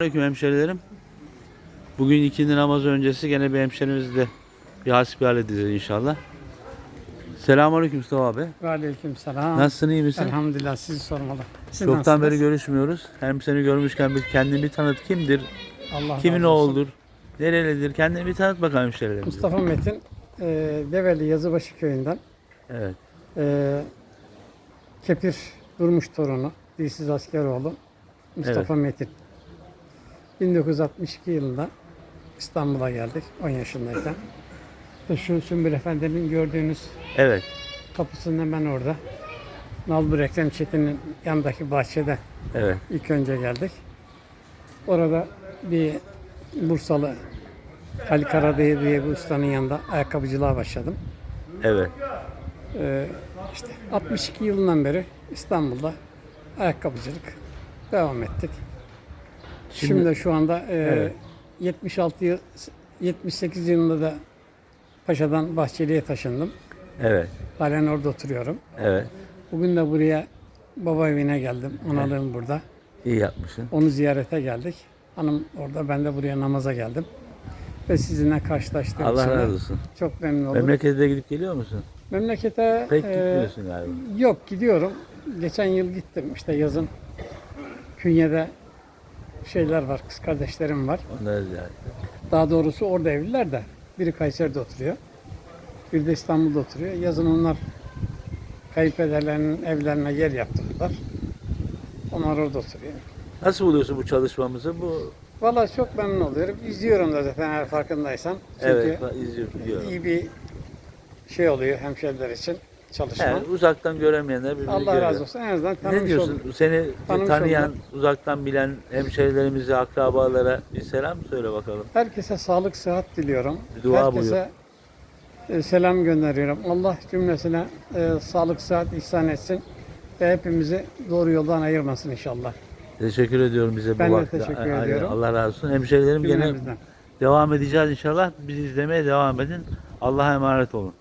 Aleyküm hemşerilerim. Bugün ikindi namaz öncesi gene bir hemşerimizle bir hasbihal edeceğiz inşallah. Selamünaleyküm Mustafa abi. Aleyküm selam. Nasılsın iyi misin? Elhamdülillah sizi sormalı. Siz Çoktan nasılsınız? beri görüşmüyoruz. Hem seni görmüşken bir kendini bir tanıt. Kimdir? Allah Kimin razı olsun. oğludur? Nerelidir? Kendini bir tanıt bakalım hemşerilerimize. Mustafa Metin, e, Develi Yazıbaşı köyünden. Evet. E, Kepir Durmuş torunu, Dilsiz Askeroğlu Mustafa Metin. 1962 yılında İstanbul'a geldik 10 yaşındayken. Ve şu Sümbül Efendi'nin gördüğünüz Evet. kapısının hemen orada. Nalbur Ekrem Çetin'in yanındaki bahçede Evet. İlk önce geldik. Orada bir Bursalı Ali Karadayı diye bir ustanın yanında ayakkabıcılığa başladım. Evet. Ee, işte 62 yılından beri İstanbul'da ayakkabıcılık devam ettik. Şimdi, Şimdi- şu anda e, Evet. 76 yıl 78 yılında da Paşa'dan Bahçeli'ye taşındım. Evet. Halen orada oturuyorum. Evet. Bugün de buraya baba evine geldim. Analığım burada. İyi yapmışsın. Onu ziyarete geldik. Hanım orada, ben de buraya namaza geldim. Ve sizinle karşılaştığım Allah için razı olsun. çok memnun oldum. Memlekete gidip geliyor musun? Memlekete Pek e, gitmiyorsun galiba. yok gidiyorum. Geçen yıl gittim işte yazın. Künye'de şeyler var, kız kardeşlerim var. Onları ziyaret. Daha doğrusu orada evliler de. Biri Kayseri'de oturuyor. Biri de İstanbul'da oturuyor. Yazın onlar kayınpederlerinin evlerine yer yaptırdılar. Onlar orada oturuyor. Nasıl buluyorsun bu çalışmamızı? Bu Vallahi çok memnun oluyorum. İzliyorum da zaten eğer farkındaysan. Çünkü evet izliyorum biliyorum. iyi bir şey oluyor hemşeriler için çalışma. Evet, uzaktan göremeyenler birbirini Allah görüyor. razı olsun. En azından tanımış Ne diyorsun? olduk. Seni Tanımış tanıyan, olduk. uzaktan bilen hemşerilerimize, akrabalara bir selam söyle bakalım. Herkese sağlık, sıhhat diliyorum. Bir dua Herkese e, selam gönderiyorum. Allah cümlesine e, sağlık, sıhhat ihsan etsin. Ve hepimizi doğru yoldan ayırmasın inşallah. Teşekkür ediyorum bize Ben bu de vakti. teşekkür Aynen, ediyorum. Allah razı olsun. Hemşerilerim gene Cümlemizden. devam edeceğiz inşallah. Bizi izlemeye devam edin. Allah'a emanet olun.